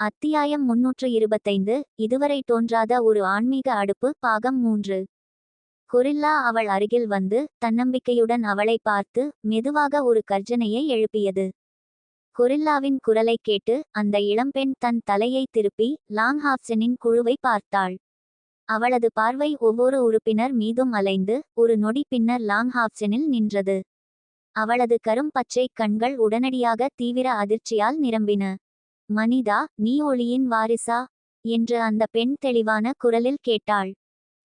அத்தியாயம் முன்னூற்று இருபத்தைந்து இதுவரை தோன்றாத ஒரு ஆன்மீக அடுப்பு பாகம் மூன்று. கொரில்லா அவள் அருகில் வந்து தன்னம்பிக்கையுடன் அவளை பார்த்து மெதுவாக ஒரு கர்ஜனையை எழுப்பியது. கொரில்லாவின் குரலைக் கேட்டு அந்த இளம்பெண் தன் தலையை திருப்பி லாங்ஹாப்சனின் குழுவை பார்த்தாள். அவளது பார்வை ஒவ்வொரு உறுப்பினர் மீதும் அலைந்து ஒரு நொடி பின்னர் லாங்ஹாப்சனில் நின்றது. அவளது கரும் பச்சை கண்கள் உடனடியாக தீவிர அதிர்ச்சியால் நிரம்பின. மனிதா நீ ஒளியின் வாரிசா? என்று அந்த பெண் தெளிவான குரலில் கேட்டாள்.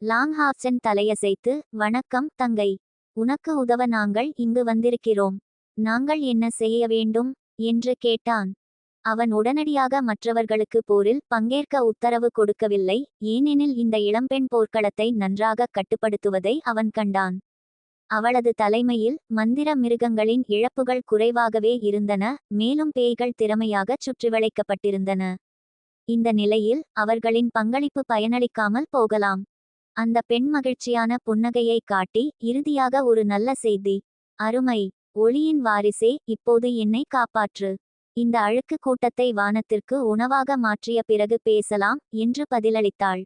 லாங்ஹாப்சன் தலையசைத்து வணக்கம் தங்கை. உனக்கு உதவ நாங்கள் இங்கு வந்திருக்கிறோம். நாங்கள் என்ன செய்ய வேண்டும்? என்று கேட்டான். அவன் உடனடியாக மற்றவர்களுக்கு போரில் பங்கேற்க உத்தரவு கொடுக்கவில்லை. ஏனெனில் இந்த இளம்பெண் போர்க்களத்தை நன்றாக கட்டுப்படுத்துவதை அவன் கண்டான். அவளது தலைமையில் மந்திர மிருகங்களின் இழப்புகள் குறைவாகவே இருந்தன மேலும் பேய்கள் திறமையாகச் சுற்றிவளைக்கப்பட்டிருந்தன. இந்த நிலையில் அவர்களின் பங்களிப்பு பயனளிக்காமல் போகலாம். அந்த பெண் மகிழ்ச்சியான புன்னகையை காட்டி இறுதியாக ஒரு நல்ல செய்தி. அருமை ஒளியின் வாரிசே இப்போது என்னை காப்பாற்று. இந்த அழுக்கு கூட்டத்தை வானத்திற்கு உணவாக மாற்றிய பிறகு பேசலாம் என்று பதிலளித்தாள்.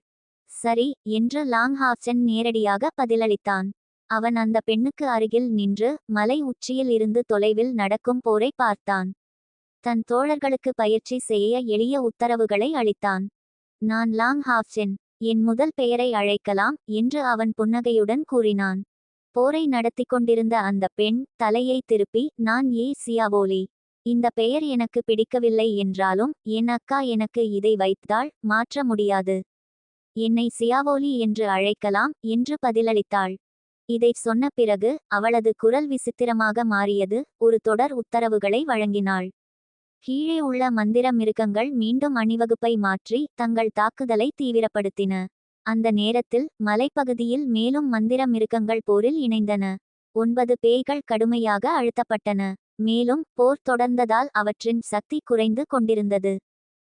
சரி என்று லாங் லாங்ஹாப்சன் நேரடியாக பதிலளித்தான். அவன் அந்த பெண்ணுக்கு அருகில் நின்று மலை உச்சியில் இருந்து தொலைவில் நடக்கும் போரை பார்த்தான். தன் தோழர்களுக்கு பயிற்சி செய்ய எளிய உத்தரவுகளை அளித்தான். நான் லாங் ஹாப்சென் என் முதல் பெயரை அழைக்கலாம் என்று அவன் புன்னகையுடன் கூறினான். போரை நடத்தி கொண்டிருந்த அந்த பெண் தலையை திருப்பி நான் ஏ. சியாவோலி. இந்த பெயர் எனக்கு பிடிக்கவில்லை என்றாலும் என் அக்கா எனக்கு இதை வைத்தால் மாற்ற முடியாது. என்னை சியாவோலி என்று அழைக்கலாம் என்று பதிலளித்தாள். இதைச் சொன்ன பிறகு அவளது குரல் விசித்திரமாக மாறியது. ஒரு தொடர் உத்தரவுகளை வழங்கினாள். கீழே உள்ள மந்திர மிருகங்கள் மீண்டும் அணிவகுப்பை மாற்றி தங்கள் தாக்குதலை தீவிரப்படுத்தின. அந்த நேரத்தில் மலைப்பகுதியில் மேலும் மந்திர மிருகங்கள் போரில் இணைந்தன. ஒன்பது பேய்கள் கடுமையாக அழுத்தப்பட்டன. மேலும் போர் தொடர்ந்ததால் அவற்றின் சக்தி குறைந்து கொண்டிருந்தது.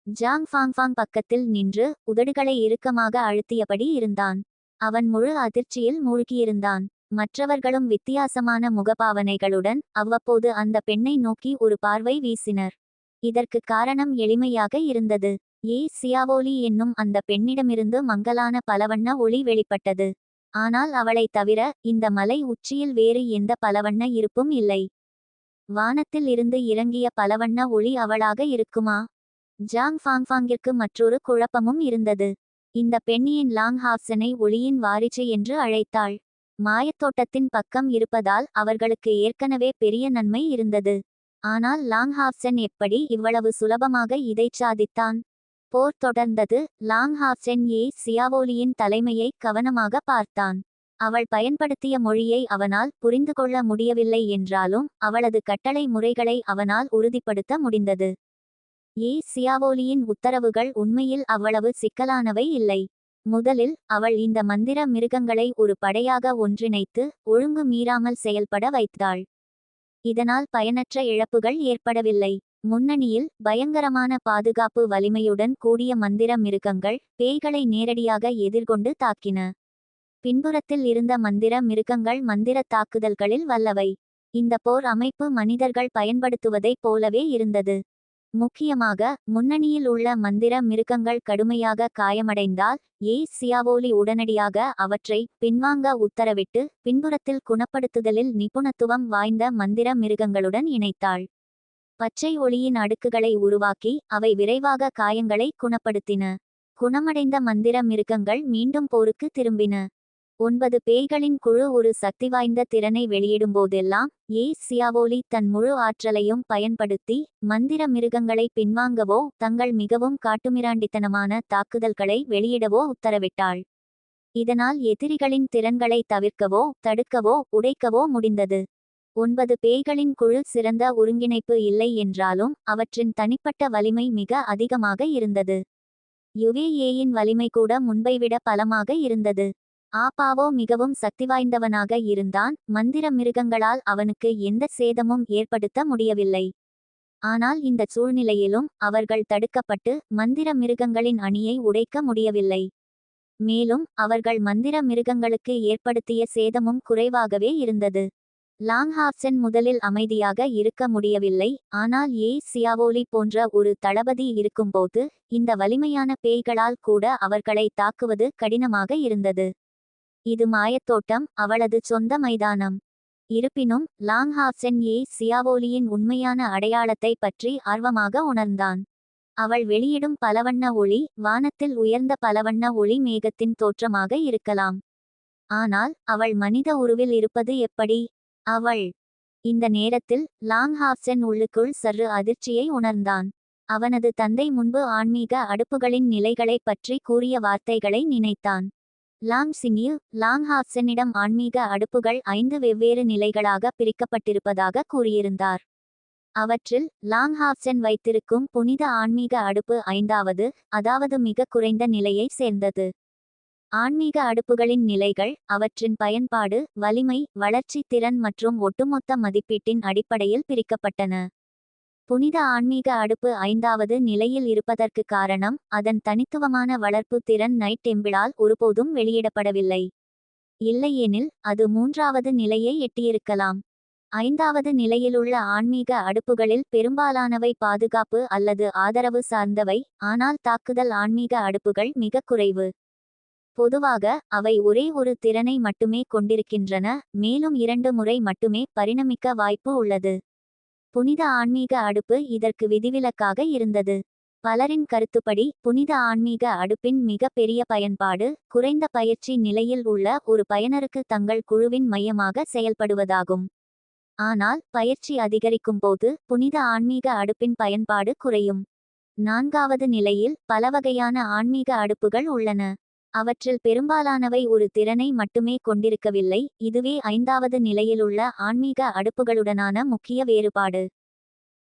ஜாங் ஃபாங்ஃபாங் பக்கத்தில் நின்று உதடுகளை இறுக்கமாக அழுத்தியபடி இருந்தான். அவன் முழு அதிர்ச்சியில் மூழ்கியிருந்தான். மற்றவர்களும் வித்தியாசமான முகபாவனைகளுடன் அவ்வப்போது அந்த பெண்ணை நோக்கி ஒரு பார்வை வீசினர். இதற்கு காரணம் எளிமையாக இருந்தது. ஏ. சியாவோலி என்னும் அந்த பெண்ணிடமிருந்து மங்கலான பலவண்ண ஒளி வெளிப்பட்டது. ஆனால் அவளை தவிர இந்த மலை உச்சியில் வேறு எந்த பலவண்ண இருப்பும் இல்லை. வானத்தில் இருந்து இறங்கிய பலவண்ண ஒளி அவளாக இருக்குமா? ஜாங் ஃபாங்ஃபாங்கிற்கு மற்றொரு குழப்பமும் இருந்தது. இந்த பெண்ணியின் லாங் ஹாப்சனை ஒளியின் வாரிசு என்று அழைத்தாள். மாயத்தோட்டத்தின் பக்கம் இருப்பதால் அவர்களுக்கு ஏற்கனவே பெரிய நன்மை இருந்தது. ஆனால் லாங்ஹாப்சன் எப்படி இவ்வளவு சுலபமாக இதைச் சாதித்தான்? போர் தொடர்ந்தது. லாங்ஹாப்சன் ஏ. சியாவோலியின் தலைமையை கவனமாக பார்த்தான். அவள் பயன்படுத்திய மொழியை அவனால் புரிந்து கொள்ள முடியவில்லை என்றாலும் அவளது கட்டளை முறைகளை அவனால் உறுதிப்படுத்த முடிந்தது. ஏ. சியாவோலியின் உத்தரவுகள் உண்மையில் அவ்வளவு சிக்கலானவை இல்லை. முதலில் அவள் இந்த மந்திர மிருகங்களை ஒரு படையாக ஒன்றிணைத்து ஒழுங்கு மீறாமல் செயல்பட வைத்தாள். இதனால் பயனற்ற இழப்புகள் ஏற்படவில்லை. முன்னணியில் பயங்கரமான பாதுகாப்பு வலிமையுடன் கூடிய மந்திர மிருகங்கள் பேய்களை நேரடியாக எதிர்கொண்டு தாக்கின. பின்புறத்தில் இருந்த மந்திர மிருகங்கள் மந்திர தாக்குதல்களில் வல்லவை. இந்த போர் அமைப்பு மனிதர்கள் பயன்படுத்துவதைப் போலவே இருந்தது. முக்கியமாக முன்னணியில் உள்ள மந்திர மிருகங்கள் கடுமையாக காயமடைந்தால் ஏ சியாவோலி உடனடியாக அவற்றை பின்வாங்க உத்தரவிட்டு பின்புறத்தில் குணப்படுத்துதலில் நிபுணத்துவம் வாய்ந்த மந்திர மிருகங்களுடன் இணைத்தாள். பச்சை ஒளியின் அடுக்குகளை உருவாக்கி அவை விரைவாக காயங்களை குணப்படுத்தின. குணமடைந்த மந்திர மிருகங்கள் மீண்டும் போருக்கு திரும்பின. ஒன்பது பேய்களின் குழு ஒரு சக்திவாய்ந்த திறனை திறனை வெளியிடும்போதெல்லாம் ஏ சியாவோலி தன் முழு ஆற்றலையும் பயன்படுத்தி மந்திர மிருகங்களை பின்வாங்கவோ தங்கள் மிகவும் காட்டுமிராண்டித்தனமான தாக்குதல்களை வெளியிடவோ உத்தரவிட்டாள். இதனால் எதிரிகளின் திறன்களை தவிர்க்கவோ தடுக்கவோ உடைக்கவோ முடிந்தது. ஒன்பது பேய்களின் குழு சிறந்த ஒருங்கிணைப்பு இல்லை என்றாலும் அவற்றின் தனிப்பட்ட வலிமை மிக அதிகமாக இருந்தது. யுவேஏயின் வலிமை கூட முன்பைவிட பலமாக இருந்தது. ஆபாவோ மிகவும் சக்திவாய்ந்தவனாக இருந்தான் மந்திர மிருகங்களால் அவனுக்கு எந்த சேதமும் ஏற்படுத்த முடியவில்லை. ஆனால் இந்த சூழ்நிலையிலும் அவர்கள் தடுக்கப்பட்டு மந்திர மிருகங்களின் அணியை உடைக்க முடியவில்லை. மேலும் அவர்கள் மந்திர மிருகங்களுக்கு ஏற்படுத்திய சேதமும் குறைவாகவே இருந்தது. லாங்ஹாப்சன் முதலில் அமைதியாக இருக்க முடியவில்லை ஆனால் ஏ சியாவோலி போன்ற ஒரு தளபதி இருக்கும்போது இந்த வலிமையான பேய்களால் கூட அவர்களை தாக்குவது கடினமாக இருந்தது. இது மாயத்தோட்டம் அவளது சொந்த மைதானம். இருப்பினும் லாங்ஹாப்சென் ஏ சியாவோலியின் உண்மையான அடையாளத்தை பற்றி ஆர்வமாக உணர்ந்தான். அவள் வெளியிடும் பலவண்ண ஒளி வானத்தில் உயர்ந்த பலவண்ண ஒளி மேகத்தின் தோற்றமாக இருக்கலாம். ஆனால் அவள் மனித உருவில் இருப்பது எப்படி? அவள் இந்த நேரத்தில் லாங்ஹாப்சென் உள்ளுக்குள் சற்று அதிர்ச்சியை உணர்ந்தான். அவனது தந்தை முன்பு ஆன்மீக அடுப்புகளின் நிலைகளைப் பற்றி கூறிய வார்த்தைகளை நினைத்தான். லாங் சிங்யு லாங்ஹாப்செனிடம் ஆன்மீக அடுப்புகள் ஐந்து வெவ்வேறு நிலைகளாக பிரிக்கப்பட்டிருப்பதாக கூறியிருந்தார். அவற்றில் லாங்ஹாப்சென் வைத்திருக்கும் புனித ஆன்மீக அடுப்பு ஐந்தாவது அதாவது மிக குறைந்த நிலையை சேர்ந்தது. ஆன்மீக அடுப்புகளின் நிலைகள் அவற்றின் பயன்பாடு வலிமை வளர்ச்சி திறன் மற்றும் ஒட்டுமொத்த மதிப்பீட்டின் அடிப்படையில் பிரிக்கப்பட்டன. புனித ஆன்மீக அடுப்பு ஐந்தாவது நிலையில் இருப்பதற்கு காரணம் அதன் தனித்துவமான வளர்ப்பு திறன் நைட் டெம்பிளால் ஒருபோதும் வெளியிடப்படவில்லை. இல்லையெனில் அது மூன்றாவது நிலையை எட்டியிருக்கலாம். ஐந்தாவது நிலையிலுள்ள ஆன்மீக அடுப்புகளில் பெரும்பாலானவை பாதுகாப்பு அல்லது ஆதரவு சார்ந்தவை ஆனால் தாக்குதல் ஆன்மீக அடுப்புகள் மிக குறைவு. பொதுவாக அவை ஒரே ஒரு திறனை மட்டுமே கொண்டிருக்கின்றன மேலும் இரண்டு முறை மட்டுமே பரிணமிக்க வாய்ப்பு உள்ளது. புனித ஆன்மீக அடுப்பு இதற்கு விதிவிலக்காக இருந்தது. பலரின் கருத்துப்படி புனித ஆன்மீக அடுப்பின் மிக பெரிய பயன்பாடு குறைந்த பயிற்சி நிலையில் உள்ள ஒரு பயனருக்கு தங்கள் குழுவின் மையமாக செயல்படுவதாகும். ஆனால் பயிற்சி அதிகரிக்கும் போது புனித ஆன்மீக அடுப்பின் பயன்பாடு குறையும். நான்காவது நிலையில் பலவகையான ஆன்மீக அடுப்புகள் உள்ளன. அவற்றில் பெரும்பாலானவை ஒரு திறனை மட்டுமே கொண்டிருக்கவில்லை இதுவே ஐந்தாவது நிலையிலுள்ள ஆன்மீக அடுப்புகளுடனான முக்கிய வேறுபாடு.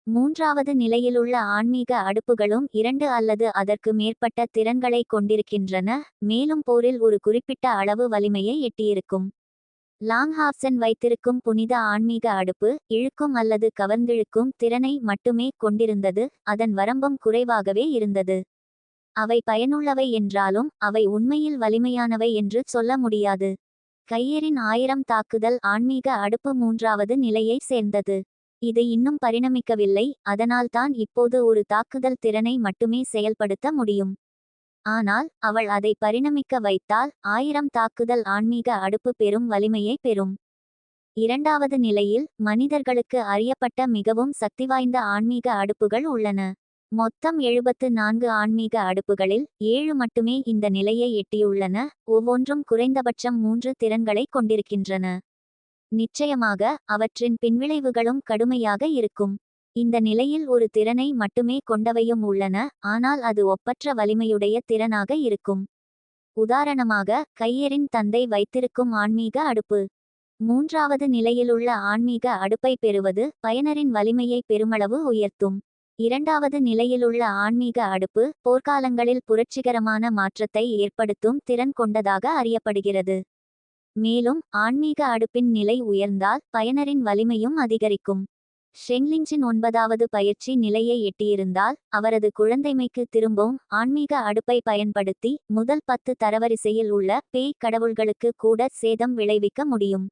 மூன்றாவது நிலையிலுள்ள ஆன்மீக அடுப்புகளும் இரண்டு அல்லது அதற்கு மேற்பட்ட திறன்களை கொண்டிருக்கின்றன மேலும் போரில் ஒரு குறிப்பிட்ட அளவு வலிமையை எட்டியிருக்கும். லாங்ஹாப்சன் வைத்திருக்கும் புனித ஆன்மீக அடுப்பு இழுக்கும் அல்லது கவர்ந்திழுக்கும் திறனை மட்டுமே கொண்டிருந்தது அதன் வரம்பும் குறைவாகவே இருந்தது. அவை பயனுள்ளவை என்றாலும் அவை உண்மையில் வலிமையானவை என்று சொல்ல முடியாது. கையரின் ஆயிரம் தாக்குதல் ஆன்மீக அடுப்பு மூன்றாவது நிலையை சேர்ந்தது. இது இன்னும் பரிணமிக்கவில்லை அதனால்தான் இப்போது ஒரு தாக்குதல் திறனை மட்டுமே செயல்படுத்த முடியும். ஆனால் அவள் அதை பரிணமிக்க வைத்தால் ஆயிரம் தாக்குதல் ஆன்மீக அடுப்பு பெரும் வலிமையை பெறும். இரண்டாவது நிலையில் மனிதர்களுக்கு அறியப்பட்ட மிகவும் சக்திவாய்ந்த ஆன்மீக அடுப்புகள் உள்ளன. மொத்தம் எழுபத்து நான்கு ஆன்மீக அடுப்புகளில் ஏழு மட்டுமே இந்த நிலையை எட்டியுள்ளன. ஒவ்வொன்றும் குறைந்தபட்சம் மூன்று திறன்களை கொண்டிருக்கின்றன. நிச்சயமாக அவற்றின் பின்விளைவுகளும் கடுமையாக இருக்கும். இந்த நிலையில் ஒரு திறனை மட்டுமே கொண்டவையும் உள்ளன ஆனால் அது ஒப்பற்ற வலிமையுடைய திறனாக இருக்கும். உதாரணமாக கையரின் தந்தை வைத்திருக்கும் ஆன்மீக அடுப்பு. மூன்றாவது நிலையிலுள்ள ஆன்மீக அடுப்பை பெறுவது பயனரின் வலிமையை பெருமளவு உயர்த்தும். இரண்டாவது நிலையிலுள்ள ஆன்மீக அடுப்பு போர்க்காலங்களில் புரட்சிகரமான மாற்றத்தை ஏற்படுத்தும் திறன் கொண்டதாக அறியப்படுகிறது. மேலும் ஆன்மீக அடுப்பின் நிலை உயர்ந்தால் பயனரின் வலிமையும் அதிகரிக்கும். ஷெங்லிஞ்சின் ஒன்பதாவது பயிற்சி நிலையை எட்டியிருந்தால் அவரது குழந்தைமைக்கு திரும்பவும் ஆன்மீக அடுப்பை பயன்படுத்தி முதல் பத்து தரவரிசையில் உள்ள பேய் கடவுள்களுக்கு கூட சேதம் விளைவிக்க முடியும்.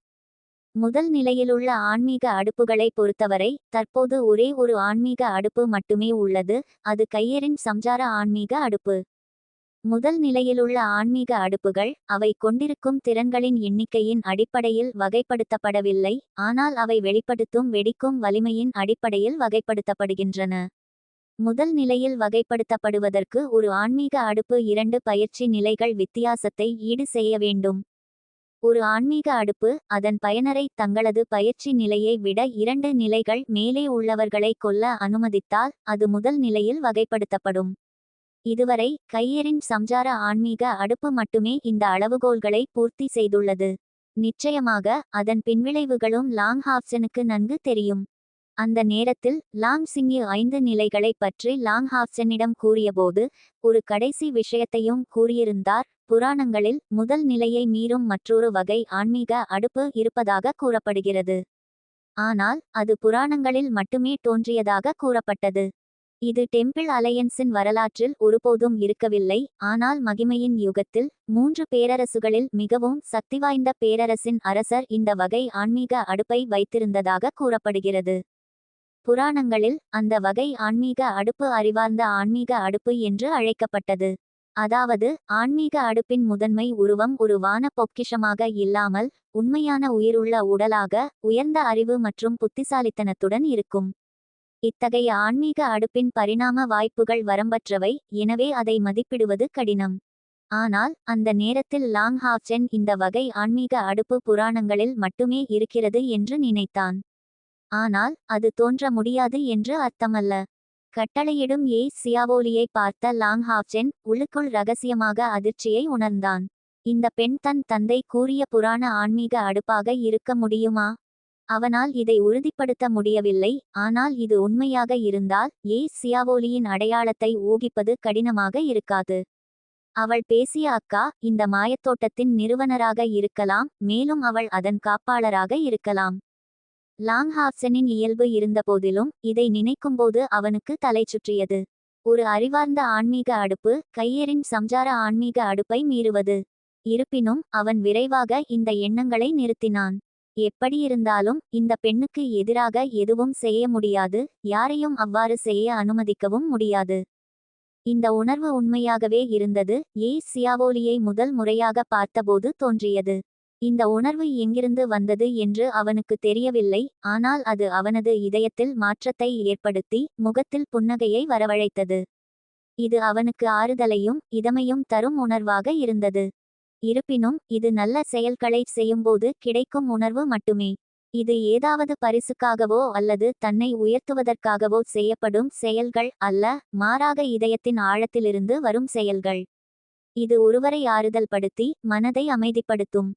முதல் நிலையிலுள்ள ஆன்மீக அடுப்புகளை பொறுத்தவரை தற்போது ஒரே ஒரு ஆன்மீக அடுப்பு மட்டுமே உள்ளது அது கையரின் சம்சார ஆன்மீக அடுப்பு. முதல் நிலையிலுள்ள ஆன்மீக அடுப்புகள் அவை கொண்டிருக்கும் திறன்களின் எண்ணிக்கையின் அடிப்படையில் வகைப்படுத்தப்படவில்லை ஆனால் அவை வெளிப்படுத்தும் வெடிக்கும் வலிமையின் அடிப்படையில் வகைப்படுத்தப்படுகின்றன. முதல் நிலையில் வகைப்படுத்தப்படுவதற்கு ஒரு ஆன்மீக அடுப்பு இரண்டு பயிற்சி நிலைகள் வித்தியாசத்தை ஈடு செய்ய வேண்டும். ஒரு ஆன்மீக அடுப்பு அதன் பயனரை தங்களது பயிற்சி நிலையை விட இரண்டு நிலைகள் மேலே உள்ளவர்களை கொல்ல அனுமதித்தால் அது முதல் நிலையில் வகைப்படுத்தப்படும். இதுவரை கையரின் சம்சார ஆன்மீக அடுப்பு மட்டுமே இந்த அளவுகோல்களை பூர்த்தி செய்துள்ளது. நிச்சயமாக அதன் பின்விளைவுகளும் லாங் ஹாப்சனுக்கு நன்கு தெரியும். அந்த நேரத்தில் லாங் சிங்யு ஐந்து நிலைகளைப் பற்றி லாங் ஹாப்சனிடம் கூறியபோது ஒரு கடைசி விஷயத்தையும் கூறியிருந்தார் புராணங்களில் முதல் நிலையை மீறும் மற்றொரு வகை ஆன்மீக அடுப்பு இருப்பதாக கூறப்படுகிறது. ஆனால் அது புராணங்களில் மட்டுமே தோன்றியதாக கூறப்பட்டது. இது டெம்பிள் அலையன்ஸின் வரலாற்றில் ஒருபோதும் இருக்கவில்லை ஆனால் மகிமையின் யுகத்தில் மூன்று பேரரசுகளில் மிகவும் சக்திவாய்ந்த பேரரசின் அரசர் இந்த வகை ஆன்மீக அடுப்பை வைத்திருந்ததாக கூறப்படுகிறது. புராணங்களில் அந்த வகை ஆன்மீக அடுப்பு அறிவார்ந்த ஆன்மீக அடுப்பு என்று அழைக்கப்பட்டது. அதாவது ஆன்மீக அடுப்பின் முதன்மை உருவம் ஒரு வான பொக்கிஷமாக இல்லாமல் உண்மையான உயிருள்ள உடலாக உயர்ந்த அறிவு மற்றும் புத்திசாலித்தனத்துடன் இருக்கும். இத்தகைய ஆன்மீக அடுப்பின் பரிணாம வாய்ப்புகள் வரம்பற்றவை எனவே அதை மதிப்பிடுவது கடினம். ஆனால் அந்த நேரத்தில் லாங் ஹாப்சென் இந்த வகை ஆன்மீக அடுப்பு புராணங்களில் மட்டுமே இருக்கிறது என்று நினைத்தான். ஆனால் அது தோன்ற முடியாது என்று அர்த்தமல்ல. கட்டளையிடும் ஏ. சியாவோலியை பார்த்த லாங் ஹாப்சென் உள்ளுக்குள் ரகசியமாக அதிர்ச்சியை உணர்ந்தான். இந்த பெண் தன் தந்தை கூறிய புராண ஆன்மீக அடுப்பாக இருக்க முடியுமா? அவனால் இதை உறுதிப்படுத்த முடியவில்லை. ஆனால் இது உண்மையாக இருந்தால் ஏ. சியாவோலியின் அடையாளத்தை ஊகிப்பது கடினமாக இருக்காது. அவள் பேசிய அக்கா இந்த மாயத்தோட்டத்தின் நிறுவனராக இருக்கலாம். மேலும் அவள் அதன் காப்பாளராக இருக்கலாம். லாங் ஹாப்சனின் இயல்பு இருந்தபோதிலும் இதை நினைக்கும்போது அவனுக்கு தலை சுற்றியது. ஒரு அறிவார்ந்த ஆன்மீக அடுப்பு கையரின் சம்சார ஆன்மீக அடுப்பை மீறுவது. இருப்பினும் அவன் விரைவாக இந்த எண்ணங்களை நிறுத்தினான். எப்படியிருந்தாலும் இந்த பெண்ணுக்கு எதிராக எதுவும் செய்ய முடியாது யாரையும் அவ்வாறு செய்ய அனுமதிக்கவும் முடியாது. இந்த உணர்வு உண்மையாகவே இருந்தது ஏ சியாவோலியை முதல் முறையாக பார்த்தபோது தோன்றியது. இந்த உணர்வு எங்கிருந்து வந்தது என்று அவனுக்கு தெரியவில்லை ஆனால் அது அவனது இதயத்தில் மாற்றத்தை ஏற்படுத்தி முகத்தில் புன்னகையை வரவழைத்தது. இது அவனுக்கு ஆறுதலையும் இதமையும் தரும் உணர்வாக இருந்தது. இருப்பினும் இது நல்ல செயல்களை செய்யும்போது கிடைக்கும் உணர்வு மட்டுமே. இது ஏதாவது பரிசுக்காகவோ அல்லது தன்னை உயர்த்துவதற்காகவோ செய்யப்படும் செயல்கள் அல்ல மாறாக இதயத்தின் ஆழத்திலிருந்து வரும் செயல்கள். இது ஒருவரை ஆறுதல் படுத்தி மனதை அமைதிப்படுத்தும்.